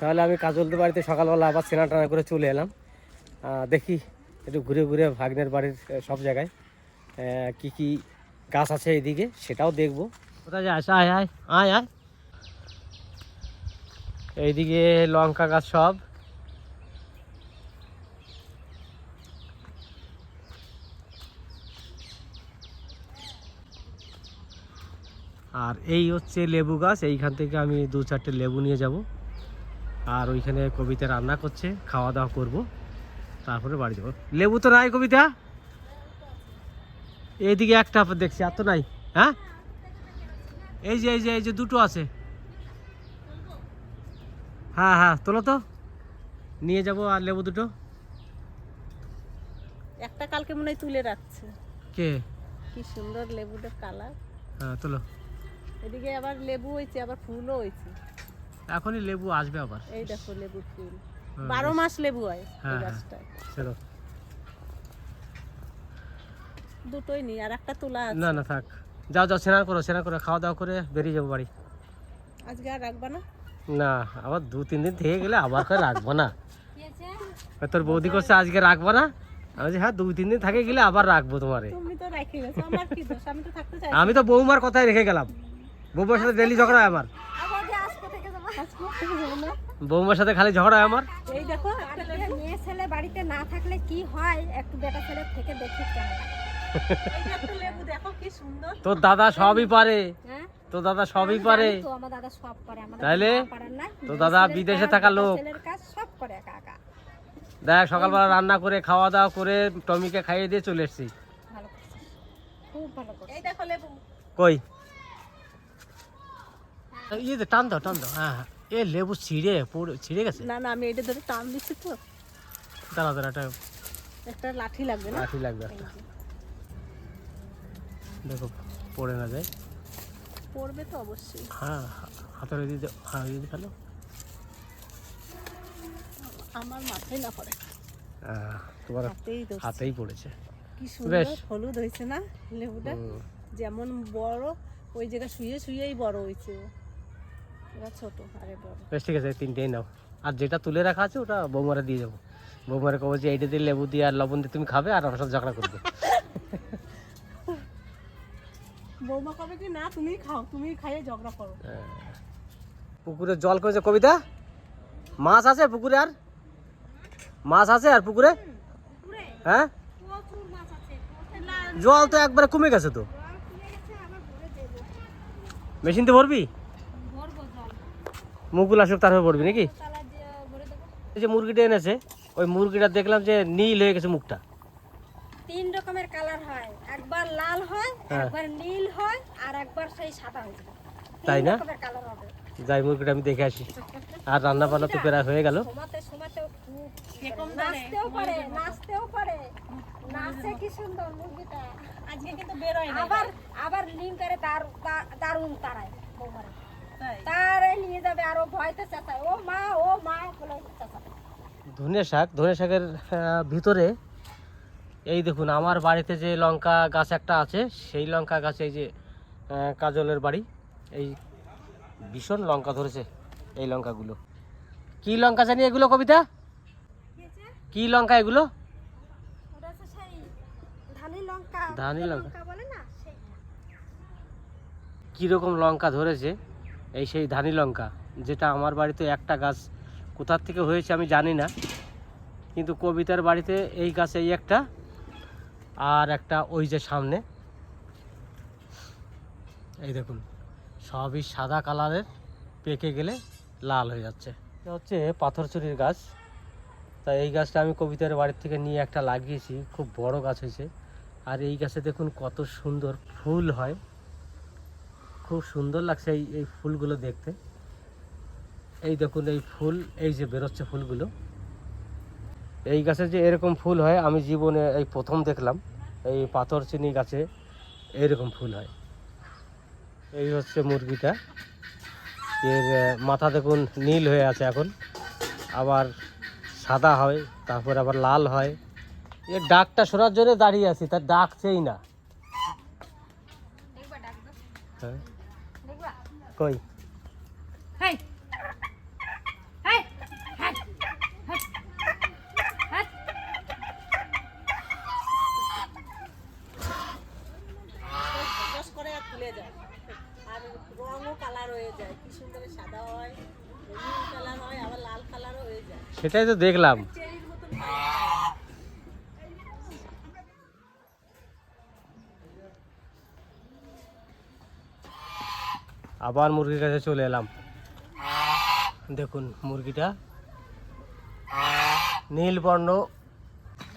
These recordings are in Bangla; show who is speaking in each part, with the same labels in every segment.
Speaker 1: তাহলে আমি কাজলদের বাড়িতে সকালবেলা আবার স্নান টানা করে চলে এলাম। দেখি একটু ঘুরে ঘুরে ভাগ্নের বাড়ির সব জায়গায় কি কি গাছ আছে এইদিকে সেটাও দেখব। কোথায় আয় আয় আয় আয়। এইদিকে লঙ্কা গাছ সব। আর এই হচ্ছে লেবু গাছ, এইখান থেকে আমি দু চারটে লেবু নিয়ে যাব। আর ওইখানে কবিতা রান্না করছে খাওয়া দাওয়া করব। তারপরে বাড়ি যাব। লেবু তো নাই কবিতা? এইদিকে একটা দেখছি এত নাই। হ্যাঁ? এই যে এই যে এই যে দুটো আছে। হ্যাঁ হ্যাঁ তোলো তো। নিয়ে যাব আর লেবু দুটো।
Speaker 2: একটা কালকে মনে হয় তুলে রাখছে।
Speaker 1: কে?
Speaker 2: কি সুন্দর লেবুটার কালার।
Speaker 1: হ্যাঁ তোলো।
Speaker 2: এদিকে আবার লেবু হয়েছে আবার ফুলও হয়েছে।
Speaker 1: এখনই লেবু আসবে আবার।
Speaker 2: এই দেখো লেবুর ফুল।
Speaker 1: হ্যাঁ,
Speaker 2: বারো মাস লেবু হয় এই
Speaker 1: হ্যাঁ, হ্যাঁ।
Speaker 2: গাছটায়
Speaker 1: চলো
Speaker 2: দুটোই নি আর একটা তোলা আছে।
Speaker 1: না না থাক। যাও যাও স্নান করো স্নান করো খাওয়া দাওয়া করে বেরিয়ে যাব বাড়ি।
Speaker 2: আজকে আর রাখবা না?
Speaker 1: না আবার দু তিন দিন থেকে গেলে আবার করে রাখব না। তোর বৌদি করছে আজকে রাখব না? আমি হ্যাঁ দুই তিন দিন থাকে গেলে আবার রাখব তোমারে।
Speaker 2: তুমি তো রেখে গেছো আমার কি দোষ? আমি তো থাকতে চাই
Speaker 1: আমি তো বৌমার কথাই রেখে গেলাম। বৌমার সাথে ডেলি ঝগড়া আমার। বৌমার সাথে খালি ঝগড়া হয় আমার?
Speaker 2: এই দেখো
Speaker 3: মেয়ে ছেলে বাড়িতে না থাকলে কি হয়? একটু বেটা ছেলে থেকে দেখি কেমন লাগে।
Speaker 2: এই যে একটা লেবু দেখো কি সুন্দর।
Speaker 1: তোর দাদা সবই পারে।
Speaker 3: হ্যাঁ?
Speaker 1: তোর দাদা সবই পারে। তাইলে?
Speaker 3: বাবা পারেন না।
Speaker 1: তো
Speaker 3: মেয়ে
Speaker 1: দাদা বিদেশে থাকা লোক।
Speaker 3: ছেলের কাজ সব করে একা একা।
Speaker 1: দেখ সকালবেলা রান্না করে খাওয়া দাওয়া করে টমিকে খাইয়ে দিয়ে চলে এসেছি।
Speaker 3: ভালো করছিস। খুব ভালো করছিস।
Speaker 2: এই দেখো লেবু।
Speaker 1: কই? ইয়ে টান দাও টান দাও। হ্যাঁ হ্যাঁ। এ লেবু ছিঁড়ে পুরো ছিঁড়ে গেছে?
Speaker 2: না না আমি এটা ধরে টান দিচ্ছি তো।
Speaker 1: দাঁড়া দাঁড়া একটা
Speaker 2: একটা লাঠি লাগবে না?
Speaker 1: লাঠি লাগবে একটা। দেখো পড়ে না যায়।
Speaker 2: পড়বে তো অবশ্যই।
Speaker 1: হ্যাঁ হাতের দিদি হ্যাঁ দিদি ফেলো।
Speaker 2: আমার মাথায় না পড়ে।
Speaker 1: আহ, তোমার
Speaker 2: হাতেই
Speaker 1: হাতেই পড়েছে।
Speaker 2: কি সুন্দর। হলুদ হয়েছে না লেবুটা? যেমন বড় ওই জায়গা শুয়ে শুয়েই বড় হয়েছে। ও ছোট আরে বড়
Speaker 1: বেশ ঠিক আছে তিনটেই নাও। আর যেটা তুলে রাখা আছে ওটা বৌমারে দিয়ে যাব। বৌমারে কবো যে এইটা দিয়ে লেবু দিয়ে আর লবণ দিয়ে তুমি খাবে আর আমার সাথে ঝগড়া করবে।
Speaker 2: বৌমা কবে কি না তুমি খাও তুমি খাইয়ে ঝগড়া করো।
Speaker 1: হ্যাঁ। পুকুরে জল করেছে কবিতা? মাছ আছে পুকুরে আর? মাছ আছে আর পুকুরে? হ্যাঁ? জল তো একবারে কমে গেছে তো। মেশিন তো ভরবি? মুখগুলো আসুক তারপরে পড়বি নাকি? এই যে মুরগিটা এনেছে ওই মুরগিটা দেখলাম যে নীল হয়ে গেছে মুখটা।
Speaker 3: তিন রকমের কালার হয়। একবার লাল হয়
Speaker 1: হ্যাঁ।
Speaker 3: একবার নীল হয় আর একবার সেই সাদা হয়ে
Speaker 1: তাই না? যাই মুরগিটা আমি দেখে আসি। আর রান্না বান্না তো প্রায় হয়ে গেল।
Speaker 3: আবার আবার লিঙ্ক করে তার তা- দারুণ তারায় বৌমারে।
Speaker 2: তাই
Speaker 3: তারে নিয়ে যাবে আর ও ভয়তে চেঁচায়। ও মা ও মা বলে চেঁচাবে।
Speaker 1: ধনে শাক ধনে শাকের ভিতরে এই দেখুন আমার বাড়িতে যে লঙ্কা গাছ একটা আছে সেই লঙ্কা গাছে এই যে কাজলের বাড়ি এই ভীষণ লঙ্কা ধরেছে এই লঙ্কাগুলো। কি লঙ্কা জানি এগুলো কবিতা? কি লঙ্কা এগুলো?
Speaker 3: ধানি লঙ্কা
Speaker 1: ধানি লঙ্কা।
Speaker 3: লঙ্কা বলে না সেইটা।
Speaker 1: কীরকম লঙ্কা ধরেছে এই সেই ধানি লঙ্কা, যেটা আমার বাড়িতে একটা গাছ কোথার থেকে হয়েছে আমি জানি না, কিন্তু কবিতার বাড়িতে এই গাছ এই একটা, আর একটা ওই যে সামনে। এই দেখুন, সবই সাদা কালারের, পেকে গেলে লাল হয়ে যাচ্ছে। এটা হচ্ছে পাথরচুরির গাছ। তা এই গাছটা আমি কবিতার বাড়ির থেকে নিয়ে একটা লাগিয়েছি, খুব বড় গাছ হয়েছে। আর এই গাছে দেখুন কত সুন্দর ফুল হয়। খুব সুন্দর লাগছে এই এই ফুলগুলো দেখতে। এই দেখুন এই ফুল এই যে বেরোচ্ছে ফুলগুলো। এই গাছে যে এরকম ফুল হয় আমি জীবনে এই প্রথম দেখলাম। এই পাথর চিনি গাছে এইরকম ফুল হয়। এই হচ্ছে মুরগিটা। এর মাথা দেখুন নীল হয়ে আছে এখন। আবার সাদা হয় তারপর আবার লাল হয়। এর ডাকটা শোনার জন্য দাঁড়িয়ে আছি তার ডাকছেই না।
Speaker 3: কই? আর রঙও কালার
Speaker 1: হয়ে
Speaker 3: যায়।
Speaker 1: সাদা
Speaker 3: হয় কালার হয় আবার লাল কালারও হয়ে যায়।
Speaker 1: সেটাই তো দেখলাম। আবার মুরগির কাছে চলে এলাম। দেখুন মুরগিটা নীল বর্ণ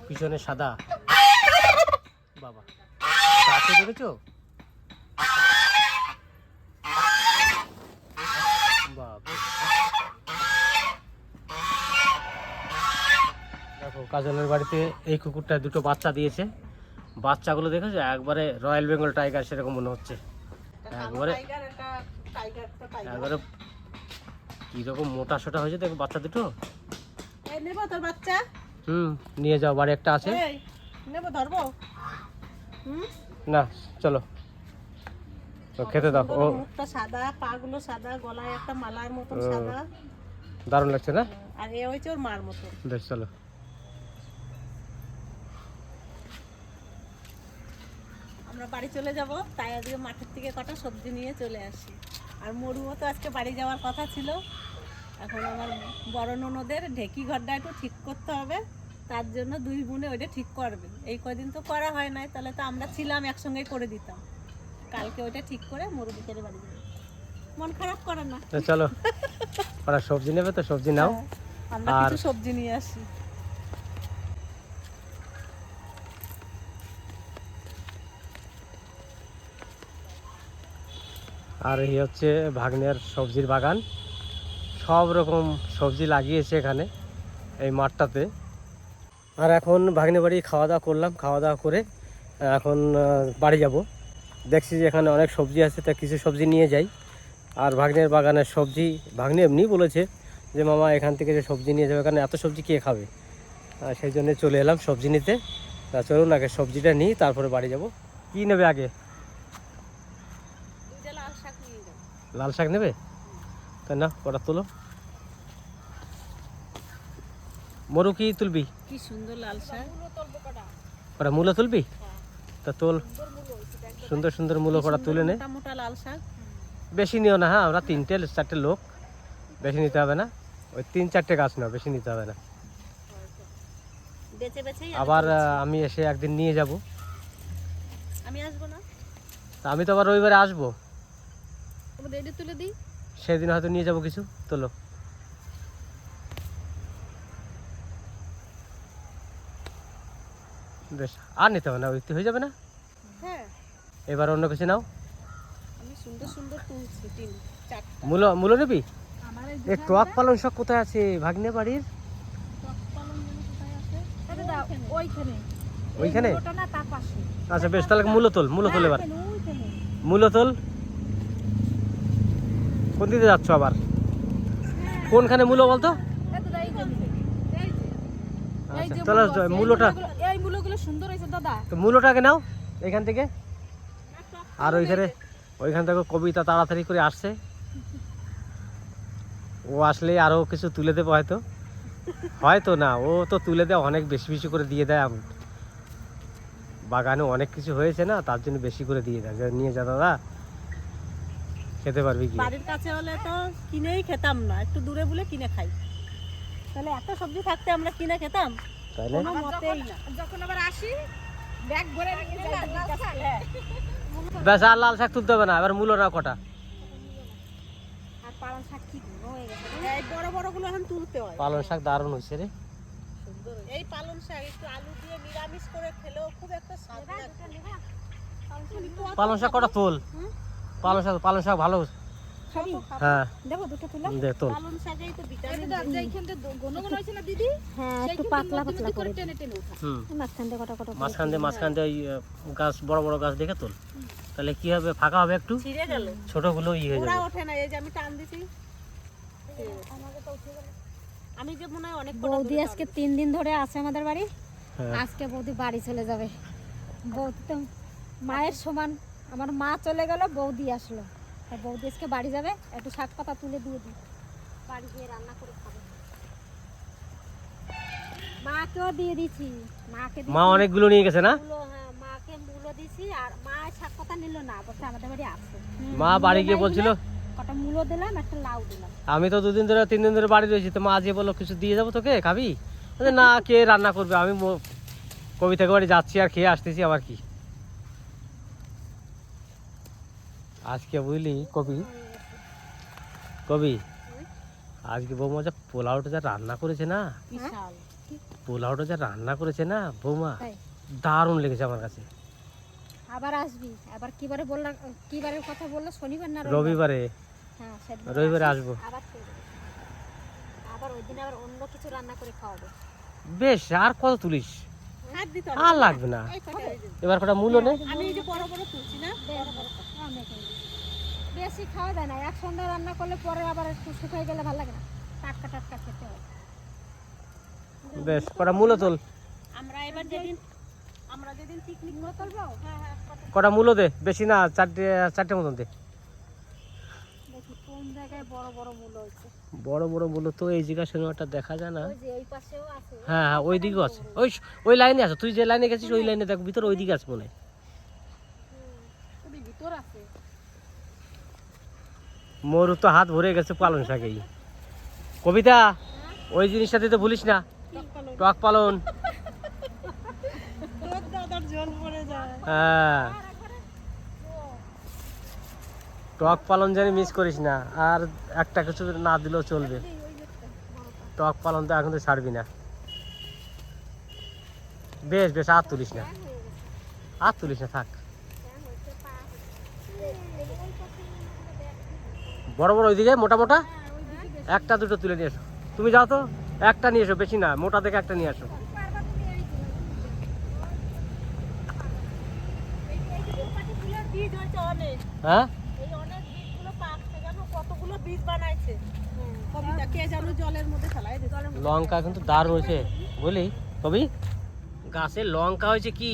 Speaker 1: পিছনে সাদা। বাবা কাছে দেখেছ দেখো কাজলের বাড়িতে এই কুকুরটা দুটো বাচ্চা দিয়েছে। বাচ্চাগুলো দেখেছ? একবারে রয়্যাল বেঙ্গল টাইগার সেরকম মনে হচ্ছে। একবারে
Speaker 2: টাইগার একটা টাইগার তো টাইগার
Speaker 1: একবারে কীরকম মোটা সোটা হয়েছে দেখো বাচ্চা দুটো?
Speaker 2: এই তোর বাচ্চা।
Speaker 1: হুম নিয়ে যাও বাড়ি একটা আছে।
Speaker 2: এই ধরবো?
Speaker 1: না চলো। খেতে দাও ও।
Speaker 2: মুখটা সাদা পাগুলো সাদা গলায় একটা মালার মতন সাদা।
Speaker 1: দারুণ লাগছে না?
Speaker 2: আর এ হয়েছে ওর মার মতো
Speaker 1: বেশ চলো।
Speaker 2: আমরা বাড়ি চলে যাব তাই আজকে মাঠের থেকে কটা সবজি নিয়ে চলে আসি। আর মরুও তো আজকে বাড়ি যাওয়ার কথা ছিল। এখন আমার বড় ননদের ঢেকি ঘরটা একটু ঠিক করতে হবে। তার জন্য দুই বোনে ওইটা ঠিক করবে। এই কদিন তো করা হয় নাই তাহলে তো আমরা ছিলাম একসঙ্গেই করে দিতাম। কালকে ওইটা ঠিক করে মরু বিকেলে বাড়ি যাবে। মন খারাপ করে না।
Speaker 1: চলো ওরা সবজি নেবে তো সবজি নাও।
Speaker 2: হ্যাঁ, আমরা কিছু সবজি নিয়ে আসি।
Speaker 1: আর এই হচ্ছে ভাগ্নের সবজির বাগান। সব রকম সবজি লাগিয়েছে এখানে, এই মাঠটাতে। আর এখন ভাগ্নে বাড়ি খাওয়া দাওয়া করলাম, খাওয়া দাওয়া করে এখন বাড়ি যাব। দেখছি যে এখানে অনেক সবজি আছে, তা কিছু সবজি নিয়ে যাই। আর ভাগ্নের বাগানের সবজি, ভাগ্নে এমনি বলেছে যে, মামা, এখান থেকে যে সবজি নিয়ে যাবে কারণ এত সবজি কে খাবে? সেই জন্য চলে এলাম সবজি নিতে। তা চলুন, আগে সবজিটা নিই, তারপরে বাড়ি যাব। কি নেবে আগে
Speaker 2: দুইটা লাল শাক নিয়ে যাব
Speaker 1: লাল শাক নেবে? তাই না কটা তোলো। মরু কি তুলবি?
Speaker 2: কি সুন্দর লাল শাক।
Speaker 1: কটা মূলো তুলবি? তা তোল। সুন্দর সুন্দর মূলো কটা তুলে নে।
Speaker 2: লাল শাক।
Speaker 1: বেশি নিও না হ্যাঁ আমরা তিনটে চারটে লোক। বেশি নিতে হবে না। ওই তিন চারটে গাছ নাও বেশি নিতে হবে না। আবার আমি এসে একদিন নিয়ে যাব।
Speaker 2: আমি আসব না?
Speaker 1: আমি তো আবার রবিবারে আসব।
Speaker 2: তোমাদের এটা তুলে দিই?
Speaker 1: সেদিন হয়তো নিয়ে যাব কিছু তোলো। বেশ আর নিতে হবে না ওই হয়ে যাবে না?
Speaker 2: হ্যাঁ।
Speaker 1: এবার অন্য কিছু নাও।
Speaker 2: আমি সুন্দর সুন্দর তুলছি তিন চারটা।
Speaker 1: মূলো মূলো নিবি? এ টক পালং শাক কোথায় আছে? ভাগ্নে বাড়ির?
Speaker 2: পালং যেন কোথায় আছে? ওইখানে।
Speaker 1: ওইখানে।
Speaker 2: ওটা না তার পাশে।
Speaker 1: আচ্ছা বেশ তাহলে মূলো তোল মূলো তোল এবার।
Speaker 2: ওইখানে, ওইখানে।
Speaker 1: তোল। কোন দিকে যাচ্ছ আবার? কোনখানে মূলো বলতো।
Speaker 2: এই
Speaker 1: আচ্ছা মূলোটা তো মূলোটাকে নাও এখান থেকে। আর ওইখানে ওইখান থেকে কবিতা তাড়াতাড়ি করে আসছে। ও আসলে আরও কিছু তুলে দেবো হয়তো। হয়তো না, ও তো তুলে দেয়, অনেক বেশি বেশি করে দিয়ে দেয় আম- বাগানে অনেক কিছু হয়েছে না, তার জন্য বেশি করে দিয়ে দেয়। নিয়ে যা দাদা। খেতে পারবি কি?
Speaker 2: বাড়ির কাছে হলে তো কিনেই খেতাম না একটু দূরে বলে কিনে খাই। তাহলে এত সবজি থাকতে আমরা কিনে খেতাম?
Speaker 1: না
Speaker 2: কোনো মতেই না।
Speaker 3: যখন আবার আসি ব্যাগ ভরে নিয়ে যাই।
Speaker 1: ব্যাস আর লাল শাক তুলতে হবে না এবার মূলো না কটা।
Speaker 3: আর পালং শাক কি হয়ে গেছে
Speaker 2: এই বড় বড়গুলো এখন তুলতে হয়।
Speaker 1: পালং শাক দারুণ হয়েছে রে।
Speaker 2: এই পালং শাক একটু আলু দিয়ে নিরামিষ করে খেলেও খুব একটা স্বাদ লাগে
Speaker 1: পালং শাক কটা তোল? পালং শাক পালং শাক ভালো। হ্যাঁ।
Speaker 3: দেখো দুটো তুলো।
Speaker 1: দে তোল।
Speaker 2: পালং শাকেই তো ভিটামিন
Speaker 3: হ্যাঁ একটু পাতলা পাতলা করে
Speaker 1: হুম।
Speaker 3: মাঝখান দিয়ে কটা কটা
Speaker 1: মাঝখান দিয়ে মাঝখান দিয়ে গাছ বড় বড় গাছ দেখে তোল। তাহলে কি হবে? ফাঁকা হবে একটু?
Speaker 2: ছিঁড়ে গেল।
Speaker 1: ছোটগুলো ই হয়ে
Speaker 2: ওরা
Speaker 1: যাবে।
Speaker 2: ওঠে না এই যে আমি টান দিছি। আমি যে মনে হয় অনেক
Speaker 3: বৌদি আজকে তিন দিন ধরে আছে আমাদের বাড়ি।
Speaker 1: হ্যাঁ।
Speaker 3: আজকে বৌদি বাড়ি চলে যাবে। বৌদি তো মায়ের সমান। আমার মা চলে গেল বৌদি আসলো। তা বৌদি আজকে বাড়ি যাবে একটু শাক পাতা তুলে দিয়ে দিই। বাড়ি গিয়ে রান্না করে খাবে। মাকেও দিয়ে দিছি। মাকে
Speaker 1: মা অনেকগুলো নিয়ে গেছে না?
Speaker 3: হ্যাঁ মাকে মূলো দিছি আর মা শাক পাতা নিল না বলছে আমাদের বাড়ি আছে।
Speaker 1: মা বাড়ি গিয়ে বলছিল?
Speaker 3: কটা মূলো দিলাম একটা লাউ দিলাম।
Speaker 1: আমি তো দুদিন ধরে তিন দিন ধরে বাড়ি রয়েছি তো মা আজকে বলল কিছু দিয়ে যাব তোকে খাবি? না কে রান্না করবে? আমি মো- কবি থেকে বাড়ি যাচ্ছি আর খেয়ে আসতেছি আবার কি? আজকে বুঝলি কবি? কবি আজকে বৌমা যা পোলাওটা যা রান্না করেছে না? পোলাওটা যা রান্না করেছে না বৌমা? দারুণ লেগেছে আমার কাছে।
Speaker 3: আবার আসবি। আবার কিবারে বললাম কিবারের কথা বলল শনিবার না
Speaker 1: রবিবারে?
Speaker 3: হ্যাঁ
Speaker 1: রবিবারে আসব।
Speaker 3: আবার। আবার ওই দিন আবার অন্য কিছু রান্না করে খাওয়াবে।
Speaker 1: বেশ আর কত তুলিস? আর লাগবে না। এবার কটা মূল্য নে।
Speaker 2: আমি এই যে বড় বড় তুলছি না
Speaker 3: বেশ, খাওয়া যায় না। এক সন্ধ্যা রান্না করলে পরে আবার একটু শুকিয়ে গেলে ভালো লাগে না। টাটকা টাটকা খেতে হয়।
Speaker 1: বেশ কটা মূল্য তোল।
Speaker 2: আমরা এবার যেদিন আমরা যেদিন পিকনিক
Speaker 3: মূলো তুলবো
Speaker 2: হ্যাঁ হ্যাঁ কত-
Speaker 1: কটা মূল্য দে বেশি না চারটে চারটে মতন দে।
Speaker 3: দেখি কোন জায়গায় বড় বড় মূলো হয়েছে।
Speaker 1: বড় বড় মূল্য তো এই জায়গা সিনেমাটা দেখা যায় না।
Speaker 3: ওই যে ওই পাশেও আছে।
Speaker 1: হ্যাঁ হ্যাঁ ওই দিকেও আছে। ওই ওই লাইনে আছে। তুই যে লাইনে গেছিস ওই লাইনে দেখ ভিতরে ওই দিকে আছে মনে হয়।
Speaker 2: খুবই ভিতর আছে
Speaker 1: মোর তো হাত ভরে গেছে পালন শাকেই। কবিতা ওই জিনিসটা তো ভুলিস না। টক পালন। হ্যাঁ। টক পালন জানি মিস করিস না আর একটা কিছু না দিলেও চলবে। টক পালন তো এখন তো ছাড়বি না। বেশ বেশ আর তুলিস না। আর তুলিস না থাক। বড় বড় ওইদিকে, মোটা মোটা? একটা, দুটো তুলে নিয়ে এসো। তুমি যাও তো, একটা নিয়ে এসো, বেশি না, মোটা দেখে একটা নিয়ে আসো। হ্যাঁ? লঙ্কা কিন্তু দারুণ হয়েছে। বুঝলি কবি, গাছে লঙ্কা হয়েছে কি?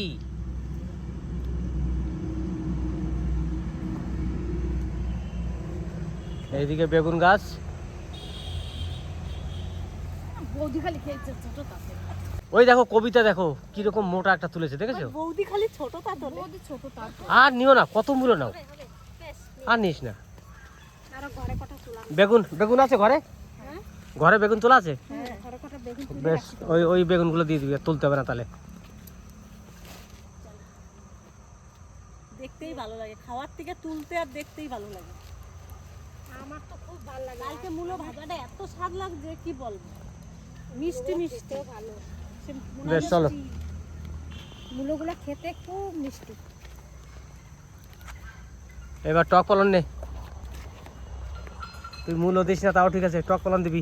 Speaker 1: এইদিকে বেগুন গাছ।
Speaker 2: বৌদি খালি খেয়েছে ছোট তাতে
Speaker 1: ওই দেখো কবিতা দেখো কীরকম মোটা একটা তুলেছে দেখেছ?
Speaker 2: বৌদি খালি ছোট তাতে
Speaker 3: বৌদি ছোট তার
Speaker 1: আর নিও না কত মূল্য নাও। আর নিস না।
Speaker 3: আরও ঘরে কটা তুলা
Speaker 1: বেগুন বেগুন আছে ঘরে?
Speaker 3: হ্যাঁ।
Speaker 1: ঘরে বেগুন তোলা আছে?
Speaker 3: হ্যাঁ বেগুন
Speaker 1: বেশ ওই ওই বেগুনগুলো দিয়ে দিবি আর তুলতে হবে না তাহলে।
Speaker 2: দেখতেই ভালো লাগে খাওয়ার থেকে তুলতে আর দেখতেই ভালো লাগে।
Speaker 3: আমার তো খুব ভালো লাগে।
Speaker 2: কালকে মূলো ভাজাটা এত স্বাদ লাগছে কি বলব? মিষ্টি মিষ্টি।
Speaker 3: ভালো।
Speaker 1: বেশ, চলো।
Speaker 3: খেতে খুব মিষ্টি।
Speaker 1: এবার টক পালন নে। তুই মূল্য দিস না তাও ঠিক আছে টক পালন দিবি।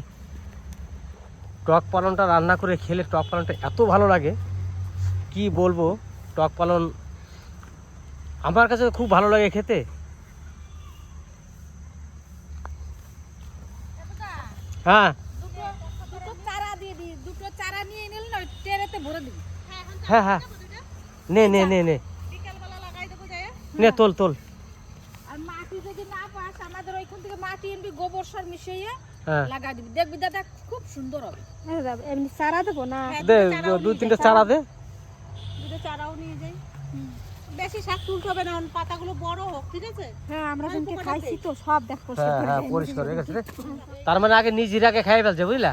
Speaker 1: টক পালনটা রান্না করে খেলে টক পালনটা এত ভালো লাগে কি বলব টক পালন আমার কাছে খুব ভালো লাগে খেতে। হ্যাঁ।
Speaker 3: দুটো চারা দিয়ে দিই দুটো চারা নিয়ে নিলে না টেরেতে ভরে দিবি।
Speaker 1: হ্যাঁ হ্যাঁ নে নে নে নে।
Speaker 2: বিকালবেলা লাগাই দেবো যায়
Speaker 1: নে তোল তোল।
Speaker 3: আর মাটি যদি না পাস আমাদের ওইখান থেকে মাটি এনবি গোবর সার মিশিয়ে
Speaker 1: হ্যাঁ।
Speaker 3: লাগাই দিবি। দেখবি দাদা খুব সুন্দর হবে। এমনি চারা দেবো না?
Speaker 1: দে দু তিনটে চারা দে।
Speaker 2: দুটো চারাও নিয়ে যাই। বেশি শাক তুলতে হবে না পাতাগুলো বড় হোক ঠিক আছে?
Speaker 3: হ্যাঁ আমরা
Speaker 2: কটা
Speaker 3: খাইছি তো সব দেখ
Speaker 1: হ্যাঁ হ্যাঁ পরিষ্কার হয়ে গেছে তার মানে আগে নিজেরাকে খাই ফেলছে বুঝলা?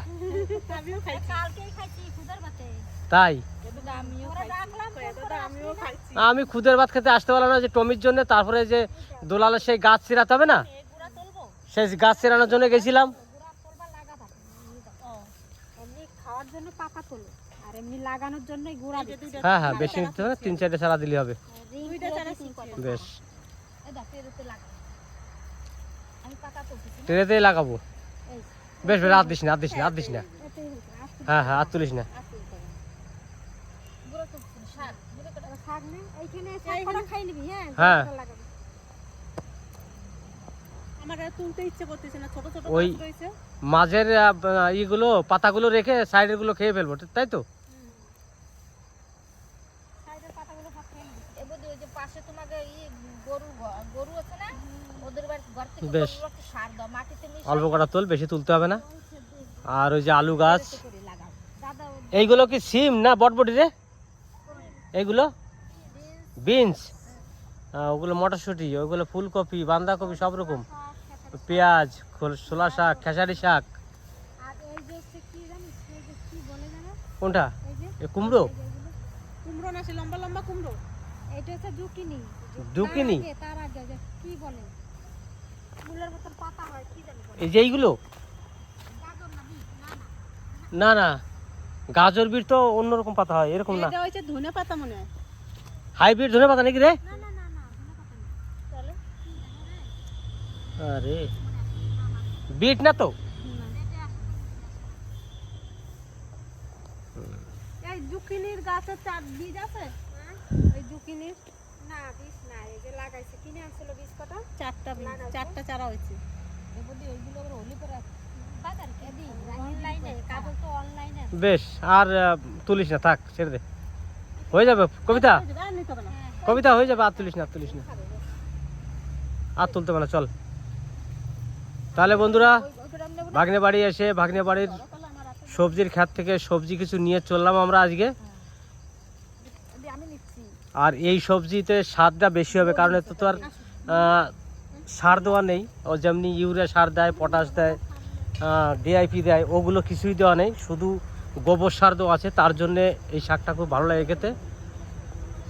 Speaker 2: আমিও খাইছি।
Speaker 3: কালকেই খাইছি খুদার ভাতে।
Speaker 1: তাই?
Speaker 2: দাদা আমিও খাইছি। দাদা আমিও খাইছি।
Speaker 1: আমি খুদের ভাত খেতে আসতে পারলাম না যে টমির জন্য তারপরে যে দোলালের সেই গাছ ছিঁড়াতে হবে না? সেই গাছ ছিঁড়ানোর জন্য গেছিলাম
Speaker 3: গুড়া তোলবা লাগাবা এমনি খাওয়ার জন্য পাতা তোলো। আর এমনি লাগানোর জন্য গুড়া
Speaker 1: হ্যাঁ হ্যাঁ বেশি নিতে হবে তিন চারটে চারা দিলে হবে। বেশ।
Speaker 3: টেরেতে
Speaker 1: লাগাবো। বেশ বেশ আর দিস না আর দিস না আর দিস না। হ্যাঁ হ্যাঁ আর তুলিস না।
Speaker 3: আর
Speaker 1: ওই- মাঝের ইগুলো পাতাগুলো রেখে সাইডেরগুলো খেয়ে ফেলব তাই তো?
Speaker 3: সাইডের পাতাগুলো সব খেয়ে নিবি। এবার ওই যে পাশে তোমাকে ই গরু ঘ- গরু আছে না? ওদের বাড়ি ঘর থেকে
Speaker 1: বেশ।
Speaker 3: গরুগুলোকে সার দাও মাটিতে মিশিয়ে
Speaker 1: অল্প কটা তোল বেশি তুলতে হবে না। আর ওই যে আলু গাছ। এইগুলো কি সিম না বটবটি রে? এইগুলো? বিনস? ওগুলো মটরশুঁটি ওগুলো ফুলকপি বাঁধাকপি সব রকম। পেঁয়াজ ছোলা শাক খেসারি শাক।
Speaker 3: আর এই যে হচ্ছে কি জানিস এই যে কি বলে জানো
Speaker 1: কোনটা?
Speaker 3: এই যে?
Speaker 1: এ কুমড়ো?
Speaker 2: কুমড়ো না সে লম্বা লম্বা কুমড়ো।
Speaker 3: এটা হচ্ছে জুকিনি
Speaker 1: জুকিনি?
Speaker 3: তার আগে- কি বলে? ফুলের মতন পাতা হয় কি জানি
Speaker 1: এই যে এইগুলো?
Speaker 3: গাজর না না না।
Speaker 1: না না। গাজর বিট তো অন্যরকম পাতা হয় এরকম না।
Speaker 2: এটা হচ্ছে ধনে পাতা মনে হয়।
Speaker 1: হাইব্রিড ধনে পাতা নাকি রে?
Speaker 3: না না না না ধনে পাতা না
Speaker 2: তাহলে
Speaker 1: আরে। বিট না তো?
Speaker 2: এই জুকিনির গাছের চার বীজ আছে? এই জুকিনির?
Speaker 3: না বীজ না এই যে লাগাইছে। কিনে আনছিল বীজ কটা?
Speaker 2: চারটা বীজ চারা হয়েছে।
Speaker 1: বেশ আর তুলিস না থাক ছেড়ে দে। হয়ে যাবে কবিতা?
Speaker 2: হবে না।
Speaker 1: কবিতা হয়ে যাবে আর তুলিস না তুলিস না। আর তুলতে পারে চল। তাহলে বন্ধুরা ভাগ্নে বাড়ি এসে ভাগ্নে বাড়ির সবজির ক্ষেত থেকে সবজি কিছু নিয়ে চললাম আমরা আজকে। আর এই সবজিতে স্বাদটা বেশি হবে, কারণ এতে তো আর সার দেওয়া নেই। ও যেমনি ইউরিয়া সার দেয়, পটাশ দেয় ডিআইপি দেয়, ওগুলো কিছুই দেওয়া নেই। শুধু গোবর সার দেওয়া আছে, তার জন্যে এই শাকটা খুব ভালো লাগে খেতে।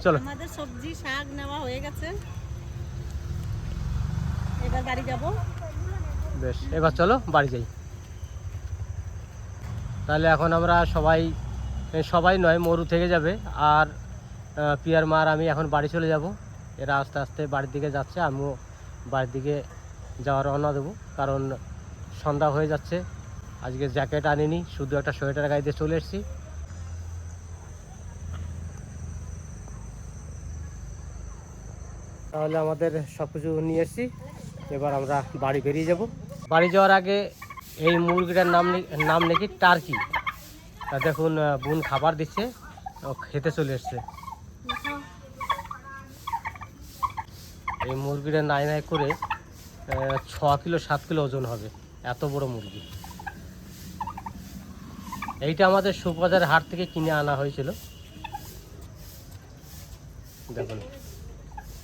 Speaker 1: চলো।
Speaker 2: আমাদের সবজি, শাক নেওয়া হয়ে গেছে। এবার বাড়ি যাব।
Speaker 1: বেশ, এবার চলো বাড়ি যাই। তাহলে এখন আমরা সবাই সবাই নয়, মরু থেকে যাবে। আর পিয়ার মার আমি এখন বাড়ি চলে যাব। এরা আস্তে আস্তে বাড়ির দিকে যাচ্ছে, আমিও বাড়ির দিকে যাওয়ার রওনা দেবো। কারণ সন্ধ্যা হয়ে যাচ্ছে। আজকে জ্যাকেট আনিনি, শুধু একটা সোয়েটার গায়ে দিয়ে চলে এসেছি। তাহলে আমাদের সব কিছু নিয়ে এসেছি। এবার আমরা বাড়ি বেরিয়ে যাব। বাড়ি যাওয়ার আগে এই মুরগিটার নাম নাম নাকি টার্কি। তা দেখুন বোন খাবার দিচ্ছে, ও খেতে চলে এসছে। এই মুরগিটা নাই নাই করে ছ কিলো, সাত কিলো ওজন হবে, এত বড় মুরগি। এইটা আমাদের সুবাজার হাট থেকে কিনে আনা হয়েছিল। দেখুন,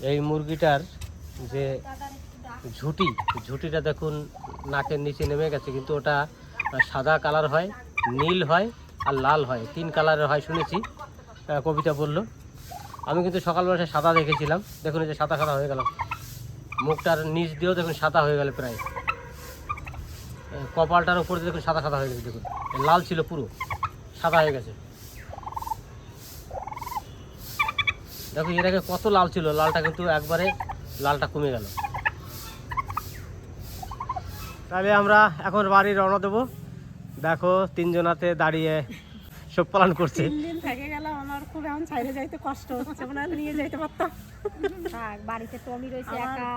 Speaker 1: এই মুরগিটার যে ঝুটি, ঝুটিটা দেখুন, নাকের নিচে নেমে গেছে, কিন্তু ওটা সাদা কালার হয়, নীল হয় আর লাল হয়। তিন কালারের হয়, শুনেছি কবিতা বলল। আমি কিন্তু সকালবেলা সাদা দেখেছিলাম। দেখুন যে সাদা সাদা হয়ে গেল। মুখটার নিচ দিয়েও দেখুন সাদা হয়ে গেল প্রায়। কপালটার উপর দেখুন সাদা সাদা হয়ে গেছে, দেখুন। লাল ছিল পুরো, সাদা হয়ে গেছে। দেখো এর আগে কত লাল ছিল, লালটা কিন্তু একবারে, লালটা কমে গেল। তাহলে আমরা এখন বাড়ি রওনা দেবো। দেখো তিনজনাতে দাঁড়িয়ে সব পালন করছে।
Speaker 2: তিন থেকে গেলাম আমার খুব এখন ছাইরে যাইতে কষ্ট হচ্ছে মানে নিয়ে যাইতে পারতাম।
Speaker 3: বাড়িতে টমি রয়েছে একা।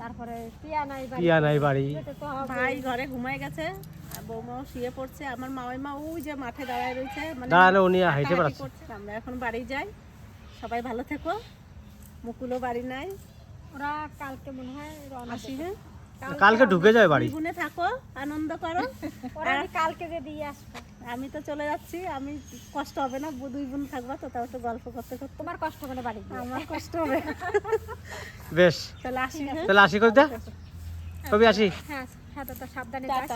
Speaker 3: তারপরে টিয়া নাই বাড়ি।
Speaker 1: পিয়া নাই বাড়ি।
Speaker 3: যেতে তো হবে।
Speaker 2: ভাই ঘরে ঘুমাই গেছে আর বৌমাও শুয়ে পড়ছে আমার মামাই মা ওই যে মাঠে দাঁড়ায় রয়েছে মানে
Speaker 1: দাঁড়ালে উনি হাইটে
Speaker 2: হাঁটাহাঁটি আমরা এখন বাড়ি যাই সবাই ভালো থেকো মুকুলও বাড়ি নাই।
Speaker 3: ওরা কালকে মনে হয় রওনা
Speaker 2: আসি হ্যাঁ?
Speaker 1: কালকে ঢুকে যায় বাড়ি।
Speaker 2: গুনে থাকো আনন্দ করো।
Speaker 3: আমি কালকে যে দিয়ে আসব।
Speaker 2: আমি তো চলে যাচ্ছি আমি কষ্ট হবে না দুই বোন থাকবা তো তাও তো গল্প করতে করতে।
Speaker 3: তোমার কষ্ট হবে বাড়ি।
Speaker 2: আমার কষ্ট হবে।
Speaker 1: বেশ।
Speaker 2: তাহলে আসি হ্যাঁ?
Speaker 1: তাহলে আসি কবিতা? কবি আসি?
Speaker 3: হ্যাঁ হ্যাঁ তো সাবধানে যাস।